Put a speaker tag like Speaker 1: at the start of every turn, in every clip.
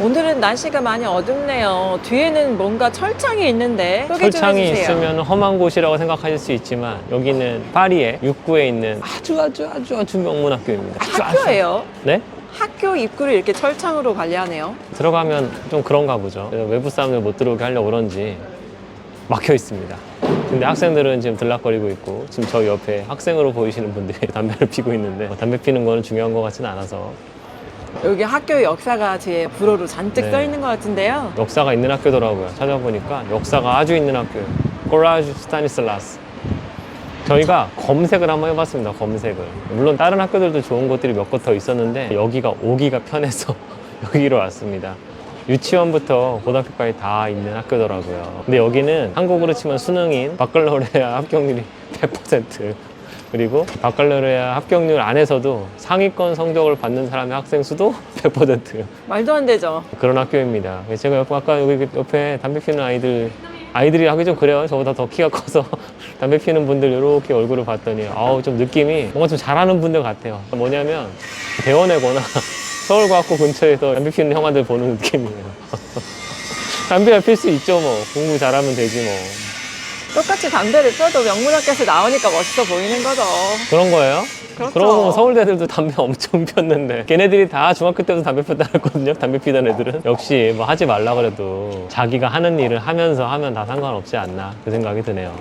Speaker 1: 오늘은 날씨가 많이 어둡네요. 뒤에는 뭔가 철창이 있는데 소개 좀
Speaker 2: 철창이
Speaker 1: 해주세요.
Speaker 2: 있으면 험한 곳이라고 생각하실 수 있지만 여기는 파리의 육구에 있는 아주 아주 아주 아주 명문 학교입니다. 아주 아주.
Speaker 1: 학교예요.
Speaker 2: 네?
Speaker 1: 학교 입구를 이렇게 철창으로 관리하네요.
Speaker 2: 들어가면 좀 그런가 보죠. 그래서 외부 사람들 못 들어오게 하려고 그런지 막혀 있습니다. 근데 학생들은 지금 들락거리고 있고 지금 저 옆에 학생으로 보이시는 분들이 담배를 피고 있는데 뭐 담배 피는 거는 중요한 것 같지는 않아서
Speaker 1: 여기 학교 역사가 뒤에 불어로 잔뜩
Speaker 2: 네.
Speaker 1: 써 있는 것 같은데요.
Speaker 2: 역사가 있는 학교더라고요. 찾아보니까 역사가 아주 있는 학교예요. 꼬라주 스타니슬라스. 저희가 검색을 한번 해봤습니다. 검색을. 물론 다른 학교들도 좋은 것들이 몇 곳 더 있었는데 여기가 오기가 편해서 여기로 왔습니다. 유치원부터 고등학교까지 다 있는 학교더라고요. 근데 여기는 한국으로 치면 수능인 바칼로레아 합격률이 100% 그리고 바칼로레아 합격률 안에서도 상위권 성적을 받는 사람의 학생 수도 100%
Speaker 1: 말도 안 되죠.
Speaker 2: 그런 학교입니다. 제가 옆- 아까 여기 옆에 담배 피는 아이들 아이들이 하기 좀 그래요. 저보다 더 키가 커서 담배 피는 분들 이렇게 얼굴을 봤더니 아우 좀 느낌이 뭔가 좀 잘하는 분들 같아요. 뭐냐면 대원외거나 서울과학고 근처에서 담배 피는 형아들 보는 느낌이에요. 담배를 필수 있죠 뭐 공부 잘하면 되지 뭐
Speaker 1: 똑같이 담배를 펴도 명문학교에서 나오니까 멋있어 보이는 거죠.
Speaker 2: 그런 거예요?
Speaker 1: 그렇죠.
Speaker 2: 그러고 보면 서울대들도 담배 엄청 폈는데 걔네들이 다 중학교 때부터 담배 폈다 했거든요 담배 피던 애들은 역시 뭐 하지 말라 그래도 자기가 하는 일을 하면서 하면 다 상관없지 않나 그 생각이 드네요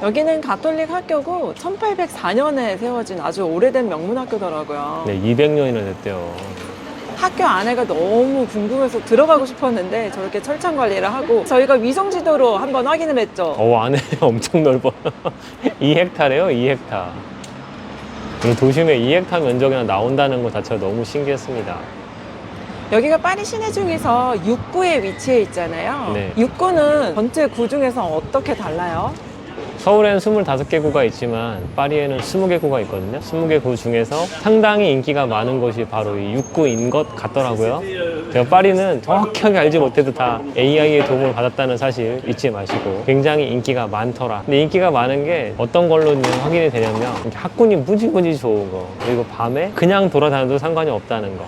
Speaker 1: 여기는 가톨릭 학교고 1804년에 세워진 아주 오래된 명문학교더라고요.
Speaker 2: 네 200년이나 됐대요
Speaker 1: 학교 안에가 너무 궁금해서 들어가고 싶었는데 저렇게 철창 관리를 하고 저희가 위성 지도로 한번 확인을 했죠.
Speaker 2: 어 안에 엄청 넓어 2헥타래요 2헥타 이 도심에 2헥타 면적이나 나온다는 것 자체가 너무 신기했습니다
Speaker 1: 여기가 파리 시내 중에서 육구에 위치해 있잖아요.
Speaker 2: 네.
Speaker 1: 육구는 전체 구 중에서 어떻게 달라요?
Speaker 2: 서울에는 25개 구가 있지만 파리에는 20개 구가 있거든요. 20개 구 중에서 상당히 인기가 많은 곳이 바로 이 육구인 것 같더라고요. 제가 파리는 정확하게 알지 못해도 다 AI의 도움을 받았다는 사실 잊지 마시고 굉장히 인기가 많더라. 근데 인기가 많은 게 어떤 걸로 확인이 되냐면 학군이 무지무지 좋은 거 그리고 밤에 그냥 돌아다녀도 상관이 없다는 거.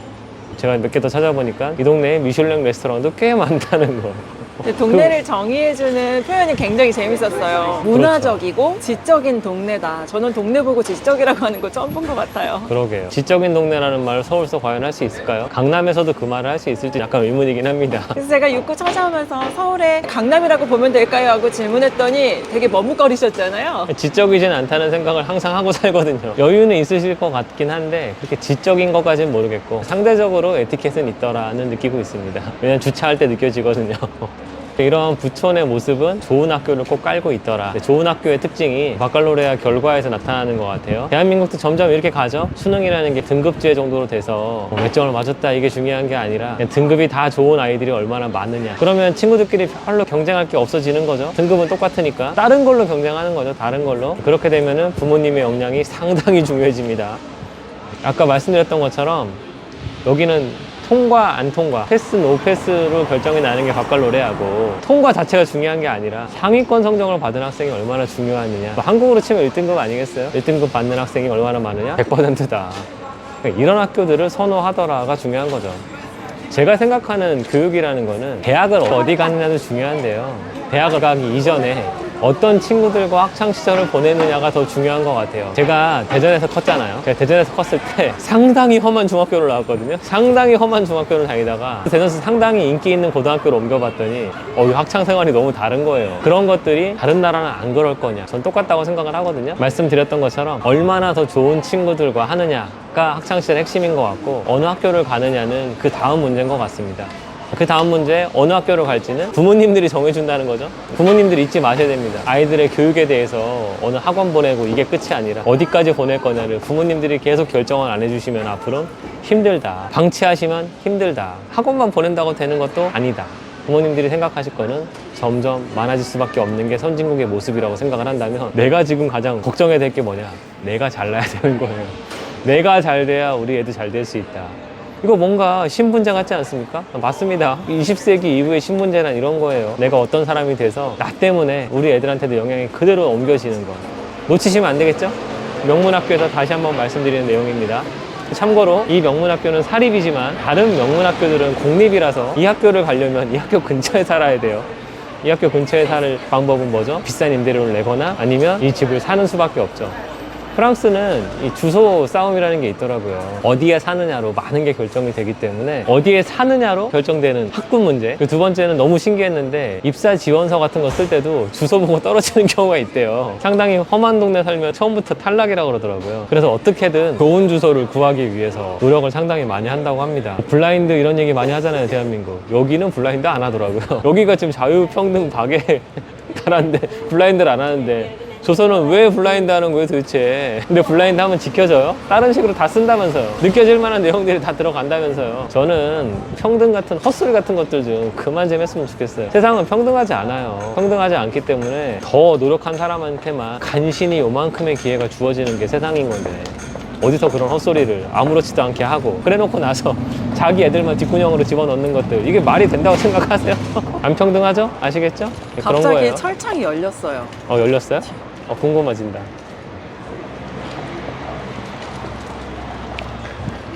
Speaker 2: 제가 몇 개 더 찾아보니까 이 동네에 미슐랭 레스토랑도 꽤 많다는 거.
Speaker 1: 근데 동네를 정의해주는 표현이 굉장히 재밌었어요.
Speaker 2: 그렇죠.
Speaker 1: 문화적이고 지적인 동네다. 저는 동네 보고 지적이라고 하는 거 처음 본 것 같아요.
Speaker 2: 그러게요. 지적인 동네라는 말을 서울서 과연 할 수 있을까요? 강남에서도 그 말을 할 수 있을지 약간 의문이긴 합니다.
Speaker 1: 그래서 제가 육구 찾아오면서 서울에 강남이라고 보면 될까요? 하고 질문했더니 되게 머뭇거리셨잖아요.
Speaker 2: 지적이진 않다는 생각을 항상 하고 살거든요. 여유는 있으실 것 같긴 한데 그렇게 지적인 것까지는 모르겠고 상대적으로 에티켓은 있더라는 느끼고 있습니다. 왜냐면 주차할 때 느껴지거든요. 이런 부촌의 모습은 좋은 학교를 꼭 깔고 있더라. 좋은 학교의 특징이 바칼로레아 결과에서 나타나는 것 같아요. 대한민국도 점점 이렇게 가죠. 수능이라는 게 등급제 정도로 돼서 뭐몇 점을 맞췄다 이게 중요한 게 아니라 등급이 다 좋은 아이들이 얼마나 많느냐. 그러면 친구들끼리 별로 경쟁할 게 없어지는 거죠. 등급은 똑같으니까 다른 걸로 경쟁하는 거죠. 다른 걸로. 그렇게 되면은 부모님의 역량이 상당히 중요해집니다. 아까 말씀드렸던 것처럼 여기는 통과 안 통과 패스 노 패스로 결정이 나는 게 바칼로레하고 통과 자체가 중요한 게 아니라 상위권 성적을 받은 학생이 얼마나 중요하느냐 뭐 한국으로 치면 1등급 아니겠어요? 1등급 받는 학생이 얼마나 많으냐? 100%다 그러니까 이런 학교들을 선호하더라가 중요한 거죠 제가 생각하는 교육이라는 거는 대학을 어디 가느냐도 중요한데요. 대학을 가기 이전에 어떤 친구들과 학창 시절을 보내느냐가 더 중요한 것 같아요. 제가 대전에서 컸잖아요. 제가 대전에서 컸을 때 상당히 험한 중학교를 나왔거든요. 상당히 험한 중학교를 다니다가 대전에서 상당히 인기 있는 고등학교를 옮겨봤더니 어, 이 학창 생활이 너무 다른 거예요. 그런 것들이 다른 나라는 안 그럴 거냐. 전 똑같다고 생각을 하거든요. 말씀드렸던 것처럼 얼마나 더 좋은 친구들과 하느냐. 가 학창시절 핵심인 것 같고 어느 학교를 가느냐는 그 다음 문제인 것 같습니다. 그 다음 문제 어느 학교를 갈지는 부모님들이 정해준다는 거죠. 부모님들이 잊지 마셔야 됩니다. 아이들의 교육에 대해서 어느 학원 보내고 이게 끝이 아니라 어디까지 보낼 거냐를 부모님들이 계속 결정을 안 해주시면 앞으로 힘들다. 방치하시면 힘들다. 학원만 보낸다고 되는 것도 아니다. 부모님들이 생각하실 거는 점점 많아질 수밖에 없는 게 선진국의 모습이라고 생각을 한다면 내가 지금 가장 걱정해야 될 게 뭐냐? 내가 잘나야 되는 거예요. 내가 잘 돼야 우리 애도 잘 될 수 있다. 이거 뭔가 신분제 같지 않습니까? 맞습니다. 20세기 이후의 신분제란 이런 거예요. 내가 어떤 사람이 돼서 나 때문에 우리 애들한테도 영향이 그대로 옮겨지는 거. 놓치시면 안 되겠죠? 명문학교에서 다시 한번 말씀드리는 내용입니다. 참고로 이 명문학교는 사립이지만 다른 명문학교들은 공립이라서 이 학교를 가려면 이 학교 근처에 살아야 돼요. 이 학교 근처에 살 방법은 뭐죠? 비싼 임대료를 내거나 아니면 이 집을 사는 수밖에 없죠. 프랑스는 이 주소 싸움이라는 게 있더라고요. 어디에 사느냐로 많은 게 결정이 되기 때문에 어디에 사느냐로 결정되는 학군 문제. 그 두 번째는 너무 신기했는데 입사 지원서 같은 거 쓸 때도 주소 보고 떨어지는 경우가 있대요. 상당히 험한 동네 살면 처음부터 탈락이라고 그러더라고요. 그래서 어떻게든 좋은 주소를 구하기 위해서 노력을 상당히 많이 한다고 합니다. 블라인드 이런 얘기 많이 하잖아요, 대한민국. 여기는 블라인드 안 하더라고요. 여기가 지금 자유평등 박에 나라인데 블라인드를 안 하는데 조선은 왜 블라인드 하는 거예요 도대체 근데 블라인드 하면 지켜져요? 다른 식으로 다 쓴다면서요 느껴질 만한 내용들이 다 들어간다면서요 저는 평등 같은 헛소리 같은 것들 좀 그만 좀 했으면 좋겠어요 세상은 평등하지 않아요 평등하지 않기 때문에 더 노력한 사람한테만 간신히 요만큼의 기회가 주어지는 게 세상인 건데 어디서 그런 헛소리를 아무렇지도 않게 하고 그래 놓고 나서 자기 애들만 뒷구녕으로 집어넣는 것들 이게 말이 된다고 생각하세요? 안 평등하죠? 아시겠죠? 네, 그런
Speaker 1: 갑자기
Speaker 2: 거예요
Speaker 1: 철창이 열렸어요.
Speaker 2: 어 열렸어요? 어 궁금해진다.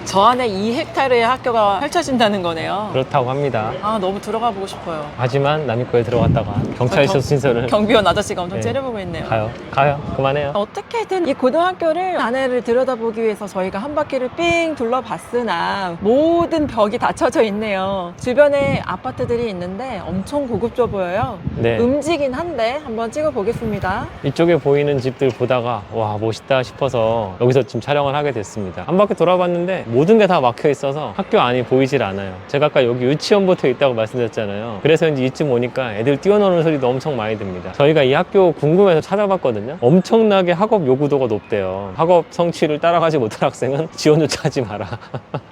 Speaker 1: 저 안에 2헥타르의 학교가 펼쳐진다는 거네요.
Speaker 2: 그렇다고 합니다.
Speaker 1: 아 너무 들어가 보고 싶어요.
Speaker 2: 하지만 남의 거에 들어갔다가 경찰
Speaker 1: 아,
Speaker 2: 있어서 신설을
Speaker 1: 경비원 아저씨가 엄청
Speaker 2: 네.
Speaker 1: 째려보고 있네요.
Speaker 2: 가요. 가요. 그만해요.
Speaker 1: 어떻게든 이 고등학교를 안에를 들여다보기 위해서 저희가 한 바퀴를 삥 둘러봤으나 모든 벽이 닫혀져 있네요. 주변에 아파트들이 있는데 엄청 고급져 보여요.
Speaker 2: 네.
Speaker 1: 음지긴 한데 한번 찍어 보겠습니다.
Speaker 2: 이쪽에 보이는 집들 보다가 와 멋있다 싶어서 여기서 지금 촬영을 하게 됐습니다. 한 바퀴 돌아봤는데 모든 게 다 막혀 있어서 학교 안이 보이질 않아요. 제가 아까 여기 유치원부터 있다고 말씀드렸잖아요. 그래서 이제 이쯤 오니까 애들 뛰어노는 소리도 엄청 많이 듭니다. 저희가 이 학교 궁금해서 찾아봤거든요. 엄청나게 학업 요구도가 높대요. 학업 성취를 따라가지 못할 학생은 지원조차 하지 마라.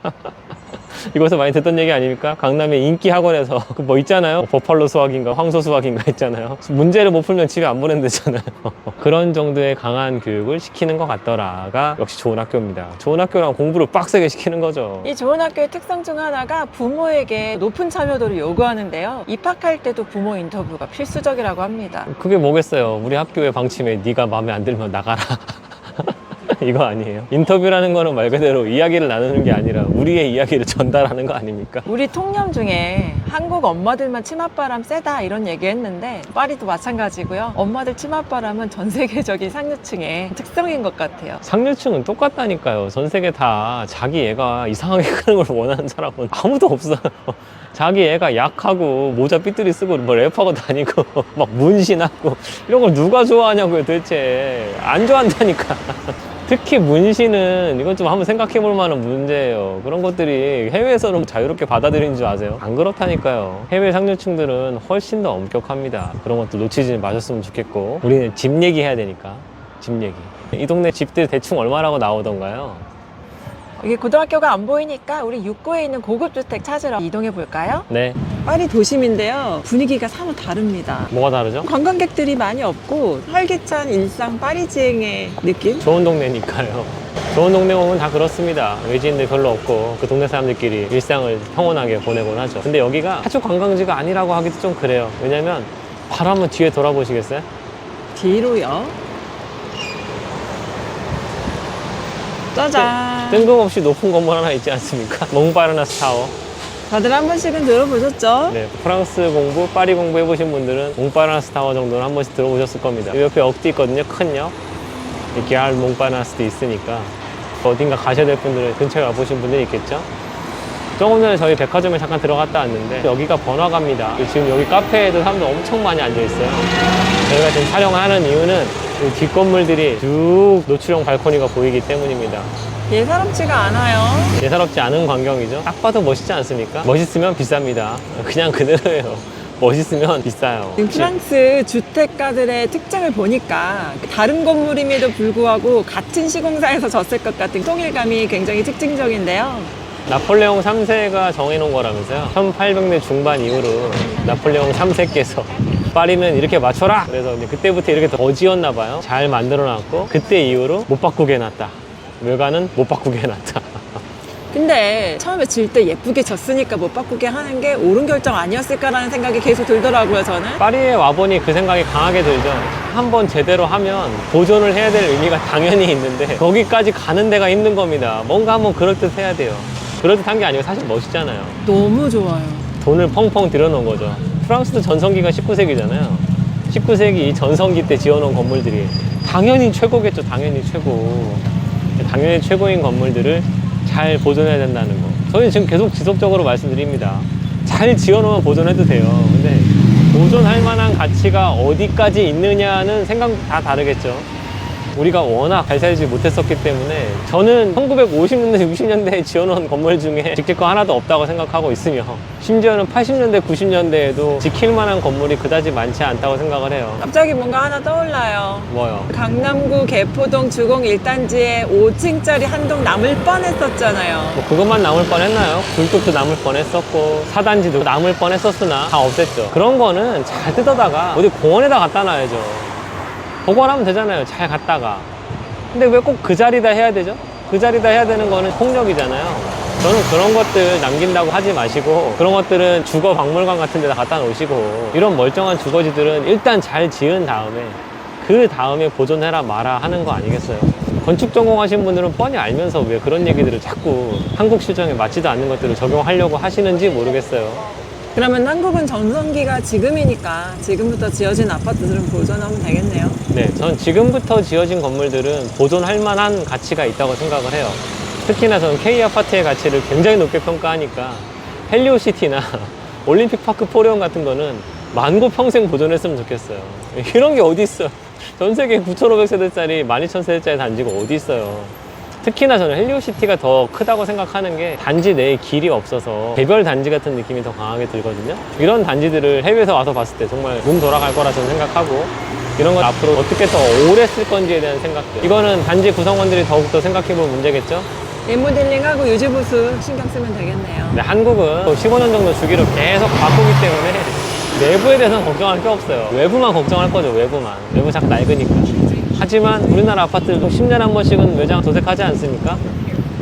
Speaker 2: 이것서 많이 듣던 얘기 아닙니까? 강남의 인기 학원에서 그 뭐 있잖아요. 버팔로 수학인가 황소 수학인가 있잖아요. 문제를 못 풀면 집에 안 보낸다잖아요. 그런 정도의 강한 교육을 시키는 것 같더라가 역시 좋은 학교입니다. 좋은 학교랑 공부를 빡세게 시키는 거죠.
Speaker 1: 이 좋은 학교의 특성 중 하나가 부모에게 높은 참여도를 요구하는데요. 입학할 때도 부모 인터뷰가 필수적이라고 합니다.
Speaker 2: 그게 뭐겠어요. 우리 학교의 방침에 네가 마음에 안 들면 나가라. 이거 아니에요. 인터뷰라는 거는 말 그대로 이야기를 나누는 게 아니라 우리의 이야기를 전달하는 거 아닙니까?
Speaker 1: 우리 통념 중에 한국 엄마들만 치맛바람 세다 이런 얘기 했는데 파리도 마찬가지고요. 엄마들 치맛바람은 전 세계적인 상류층의 특성인 것 같아요.
Speaker 2: 상류층은 똑같다니까요. 전 세계 다 자기 애가 이상하게 크는 걸 원하는 사람은 아무도 없어요. 자기 애가 약하고 모자 삐뚤이 쓰고 뭐 랩하고 다니고 막 문신하고 이런 걸 누가 좋아하냐고요 도대체 안 좋아한다니까 특히 문신은 이건 좀 한번 생각해 볼 만한 문제예요. 그런 것들이 해외에서는 자유롭게 받아들이는 줄 아세요? 안 그렇다니까요. 해외 상류층들은 훨씬 더 엄격합니다. 그런 것도 놓치지 마셨으면 좋겠고. 우리는 집 얘기 해야 되니까. 집 얘기. 이 동네 집들 대충 얼마라고 나오던가요?
Speaker 1: 이게 고등학교가 안 보이니까 우리 육구에 있는 고급 주택 찾으러 이동해 볼까요?
Speaker 2: 네
Speaker 1: 파리 도심인데요. 분위기가 사뭇 다릅니다.
Speaker 2: 뭐가 다르죠?
Speaker 1: 관광객들이 많이 없고 활기찬 일상 파리지행의 느낌?
Speaker 2: 좋은 동네니까요. 좋은 동네 오면 다 그렇습니다. 외지인들 별로 없고 그 동네 사람들끼리 일상을 평온하게 보내곤 하죠. 근데 여기가 아주 관광지가 아니라고 하기도 좀 그래요. 왜냐면 바로 한번 뒤에 돌아보시겠어요?
Speaker 1: 뒤로요. 짜잔.
Speaker 2: 뜬금없이 높은 건물 하나 있지 않습니까? 몽바르나 스 타워.
Speaker 1: 다들 한 번씩은 들어보셨죠?
Speaker 2: 네, 프랑스 공부, 파리 공부 해보신 분들은 몽바르나스 타워 정도는 한 번씩 들어보셨을 겁니다. 이 옆에 억도 있거든요, 큰 역. 이렇게 알 몽바르나스도 있으니까 어딘가 가셔야 될 분들은 근처에 와보신 분들이 있겠죠? 조금 전에 저희 백화점에 잠깐 들어갔다 왔는데 여기가 번화가입니다. 지금 여기 카페에도 사람들 엄청 많이 앉아있어요. 저희가 지금 촬영을 하는 이유는 이 뒷건물들이 쭉 노출형 발코니가 보이기 때문입니다.
Speaker 1: 예사롭지가 않아요.
Speaker 2: 예사롭지 않은 광경이죠. 딱 봐도 멋있지 않습니까? 멋있으면 비쌉니다. 그냥 그대로예요. 멋있으면 비싸요.
Speaker 1: 지금 프랑스 주택가들의 특징을 보니까 다른 건물임에도 불구하고 같은 시공사에서 졌을 것 같은 통일감이 굉장히 특징적인데요.
Speaker 2: 나폴레옹 3세가 정해놓은 거라면서요. 1800년 중반 이후로 나폴레옹 3세께서 파리는 이렇게 맞춰라! 그래서 이제 그때부터 이렇게 더 지었나 봐요. 잘 만들어 놨고, 그때 이후로 못 바꾸게 해놨다. 외관은 못 바꾸게 해놨다.
Speaker 1: 근데 처음에 질 때 예쁘게 졌으니까 못 바꾸게 하는 게 옳은 결정 아니었을까라는 생각이 계속 들더라고요, 저는.
Speaker 2: 파리에 와보니 그 생각이 강하게 들죠. 한번 제대로 하면 보존을 해야 될 의미가 당연히 있는데 거기까지 가는 데가 힘든 겁니다. 뭔가 한번 그럴듯 해야 돼요. 그럴듯한 게 아니고 사실 멋있잖아요.
Speaker 1: 너무 좋아요.
Speaker 2: 돈을 펑펑 들여놓은 거죠. 프랑스도 전성기가 19세기잖아요. 19세기 이 전성기 때 지어놓은 건물들이 당연히 최고겠죠. 당연히 최고. 당연히 최고인 건물들을 잘 보존해야 된다는 거. 저희는 지금 계속 지속적으로 말씀드립니다. 잘 지어놓으면 보존해도 돼요. 근데 보존할 만한 가치가 어디까지 있느냐는 생각 다 다르겠죠. 우리가 워낙 잘 살지 못했었기 때문에 저는 1950년대, 60년대에 지어놓은 건물 중에 지킬 거 하나도 없다고 생각하고 있으며 심지어는 80년대, 90년대에도 지킬 만한 건물이 그다지 많지 않다고 생각을 해요.
Speaker 1: 갑자기 뭔가 하나 떠올라요.
Speaker 2: 뭐요?
Speaker 1: 강남구 개포동 주공 1단지에 5층짜리 한 동 남을 뻔했었잖아요.
Speaker 2: 뭐 그것만 남을 뻔했나요? 굴뚝도 남을 뻔했었고 사단지도 남을 뻔했었으나 다 없앴죠. 그런 거는 잘 뜯어다가 어디 공원에다 갖다 놔야죠. 보관하면 되잖아요. 잘 갖다가. 근데 왜 꼭 그 자리다 해야 되죠? 그 자리다 해야 되는 거는 폭력이잖아요. 저는 그런 것들 남긴다고 하지 마시고 그런 것들은 주거 박물관 같은 데다 갖다 놓으시고 이런 멀쩡한 주거지들은 일단 잘 지은 다음에 그 다음에 보존해라 마라 하는 거 아니겠어요? 건축 전공하신 분들은 뻔히 알면서 왜 그런 얘기들을 자꾸 한국 시정에 맞지도 않는 것들을 적용하려고 하시는지 모르겠어요.
Speaker 1: 그러면 한국은 전성기가 지금이니까 지금부터 지어진 아파트들은 보존하면 되겠네요.
Speaker 2: 네, 전 지금부터 지어진 건물들은 보존할 만한 가치가 있다고 생각을 해요. 특히나 저는 K 아파트의 가치를 굉장히 높게 평가하니까 헬리오시티나 올림픽 파크 포레온 같은 거는 만고 평생 보존했으면 좋겠어요. 이런 게 어디 있어? 전 세계 9,500세대짜리 12,000세대짜리 단지가 어디 있어요? 특히나 저는 헬리오시티가 더 크다고 생각하는 게 단지 내에 길이 없어서 개별 단지 같은 느낌이 더 강하게 들거든요. 이런 단지들을 해외에서 와서 봤을 때 정말 눈 돌아갈 거라 저는 생각하고 이런 걸 앞으로 어떻게 더 오래 쓸 건지에 대한 생각들. 이거는 단지 구성원들이 더욱더 생각해 볼 문제겠죠?
Speaker 1: 리모델링하고 유지 보수 신경 쓰면 되겠네요.
Speaker 2: 근데 한국은 15년 정도 주기로 계속 바꾸기 때문에 내부에 대해서는 걱정할 게 없어요. 외부만 걱정할 거죠, 외부만. 외부 자꾸 낡으니까. 하지만 우리나라 아파트도 10년에 한 번씩은 외장 도색하지 않습니까?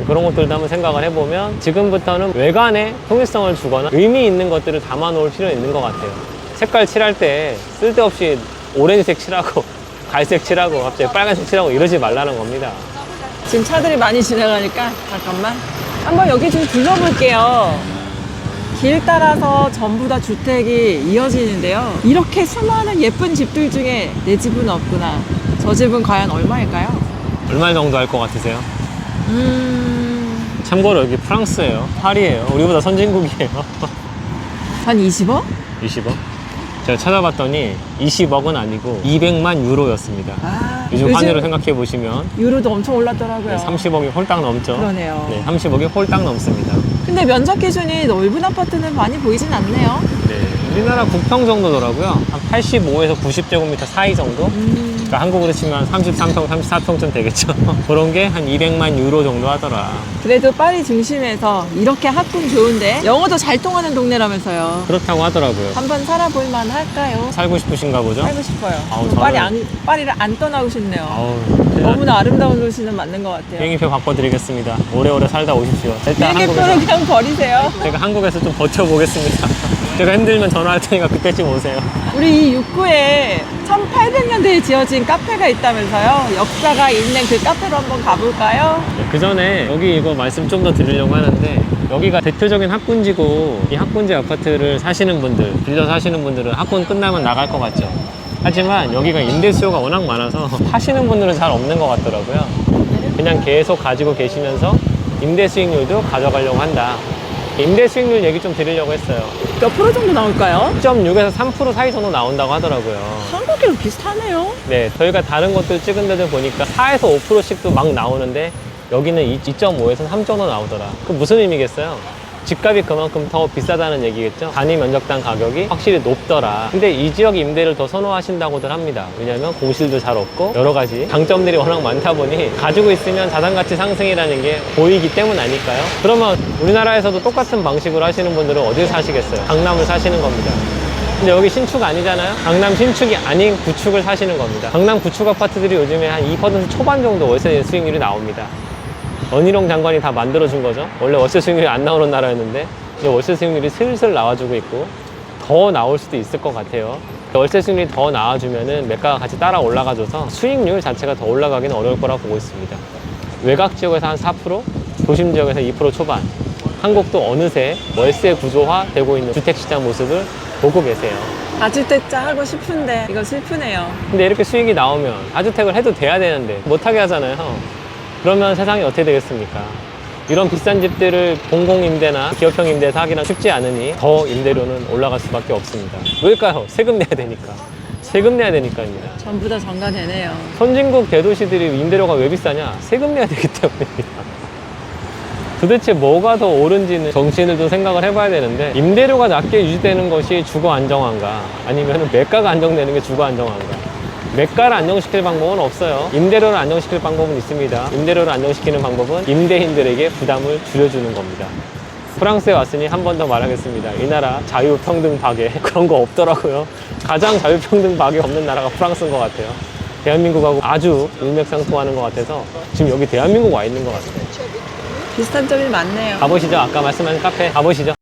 Speaker 2: 그런 것들도 한번 생각을 해보면 지금부터는 외관에 통일성을 주거나 의미 있는 것들을 담아 놓을 필요는 있는 것 같아요. 색깔 칠할 때 쓸데없이 오렌지색 칠하고 갈색 칠하고 갑자기 빨간색 칠하고 이러지 말라는 겁니다.
Speaker 1: 지금 차들이 많이 지나가니까 잠깐만 한번 여기 좀 둘러볼게요. 길 따라서 전부 다 주택이 이어지는데요. 이렇게 수많은 예쁜 집들 중에 내 집은 없구나. 저 집은 과연 얼마일까요?
Speaker 2: 얼마 정도 할 것 같으세요?
Speaker 1: 음,
Speaker 2: 참고로 여기 프랑스예요. 파리예요. 우리보다 선진국이에요.
Speaker 1: 한 20억?
Speaker 2: 20억? 제가 찾아봤더니 20억은 아니고 200만 유로였습니다.
Speaker 1: 아,
Speaker 2: 요즘 환율을 생각해 보시면
Speaker 1: 유로도 엄청 올랐더라고요.
Speaker 2: 30억이 홀딱 넘죠.
Speaker 1: 그러네요.
Speaker 2: 네, 30억이 홀딱 넘습니다.
Speaker 1: 근데 면적 기준이 넓은 아파트는 많이 보이진 않네요.
Speaker 2: 네, 우리나라 국평 정도더라고요. 한 85에서 90제곱미터 사이 정도?
Speaker 1: 음,
Speaker 2: 그러니까 한국으로 치면 33평, 34평쯤 되겠죠. 그런 게 한 200만 유로 정도 하더라.
Speaker 1: 그래도 파리 중심에서 이렇게 학군 좋은데 영어도 잘 통하는 동네라면서요.
Speaker 2: 그렇다고 하더라고요.
Speaker 1: 한번 살아볼 만 할까요?
Speaker 2: 살고 싶으신가 보죠?
Speaker 1: 살고 싶어요.
Speaker 2: 아우,
Speaker 1: 파리
Speaker 2: 저는-
Speaker 1: 안, 파리를 안 떠나고 싶네요.
Speaker 2: 아우, 큰일 났네.
Speaker 1: 너무나 아름다운 도시는 맞는 것 같아요.
Speaker 2: 비행기표 바꿔드리겠습니다. 오래오래 살다 오십시오. 일단
Speaker 1: 비행기표를
Speaker 2: 한국에서
Speaker 1: 그냥 버리세요.
Speaker 2: 제가 한국에서 좀 버텨보겠습니다. 제가 힘들면 전화할 테니까 그때쯤 오세요.
Speaker 1: 우리 이 육구에 1800년대에 지어진 카페가 있다면서요. 역사가 있는 그 카페로 한번 가볼까요?
Speaker 2: 그 전에 여기 이거 말씀 좀 더 드리려고 하는데 여기가 대표적인 학군지고 이 학군지 아파트를 사시는 분들, 빌려 사시는 분들은 학군 끝나면 나갈 것 같죠. 하지만 여기가 임대 수요가 워낙 많아서 파시는 분들은 잘 없는 것 같더라고요. 그냥 계속 가지고 계시면서 임대 수익률도 가져가려고 한다. 임대 수익률 얘기 좀 드리려고 했어요.
Speaker 1: 몇 프로 정도 나올까요?
Speaker 2: 2.6에서 3% 사이 정도 나온다고 하더라고요.
Speaker 1: 한국이랑 비슷하네요.
Speaker 2: 네, 저희가 다른 것들 찍은 데들 보니까 4에서 5%씩도 막 나오는데 여기는 2.5에서 3 정도 나오더라. 그 무슨 의미겠어요? 집값이 그만큼 더 비싸다는 얘기겠죠? 단위 면적당 가격이 확실히 높더라. 근데 이 지역 임대를 더 선호하신다고들 합니다. 왜냐면 공실도 잘 없고 여러 가지 장점들이 워낙 많다 보니 가지고 있으면 자산 가치 상승이라는 게 보이기 때문 아닐까요? 그러면 우리나라에서도 똑같은 방식으로 하시는 분들은 어딜 사시겠어요? 강남을 사시는 겁니다. 근데 여기 신축 아니잖아요? 강남 신축이 아닌 구축을 사시는 겁니다. 강남 구축 아파트들이 요즘에 한 2% 초반 정도 월세 수익률이 나옵니다. 원희룡 장관이 다 만들어준 거죠. 원래 월세 수익률이 안 나오는 나라였는데 이제 월세 수익률이 슬슬 나와주고 있고 더 나올 수도 있을 것 같아요. 월세 수익률이 더 나와주면은 매가가 같이 따라 올라가줘서 수익률 자체가 더 올라가기는 어려울 거라고 보고 있습니다. 외곽 지역에서 한 4%, 도심 지역에서 2% 초반. 한국도 어느새 월세 구조화 되고 있는 주택 시장 모습을 보고 계세요.
Speaker 1: 다주택자 하고 싶은데 이거 슬프네요.
Speaker 2: 근데 이렇게 수익이 나오면 다주택을 해도 돼야 되는데 못하게 하잖아요. 그러면 세상이 어떻게 되겠습니까? 이런 비싼 집들을 공공임대나 기업형 임대에서 하기는 쉽지 않으니 더 임대료는 올라갈 수밖에 없습니다. 왜일까요? 세금 내야 되니까. 세금 내야 되니까요.
Speaker 1: 전부 다 전가되네요.
Speaker 2: 선진국 대도시들이 임대료가 왜 비싸냐? 세금 내야 되기 때문입니다. 도대체 뭐가 더 옳은지는 정치인을 좀 생각을 해봐야 되는데 임대료가 낮게 유지되는 것이 주거 안정화인가 아니면 매가가 안정되는 게 주거 안정화인가 매가를 안정시킬 방법은 없어요. 임대료를 안정시킬 방법은 있습니다. 임대료를 안정시키는 방법은 임대인들에게 부담을 줄여주는 겁니다. 프랑스에 왔으니 한 번 더 말하겠습니다. 이 나라 자유평등박에 그런 거 없더라고요. 가장 자유평등박이 없는 나라가 프랑스인 것 같아요. 대한민국하고 아주 일맥상통하는 것 같아서 지금 여기 대한민국 와 있는 것 같아요.
Speaker 1: 비슷한 점이 많네요.
Speaker 2: 가보시죠. 아까 말씀하신 카페 가보시죠.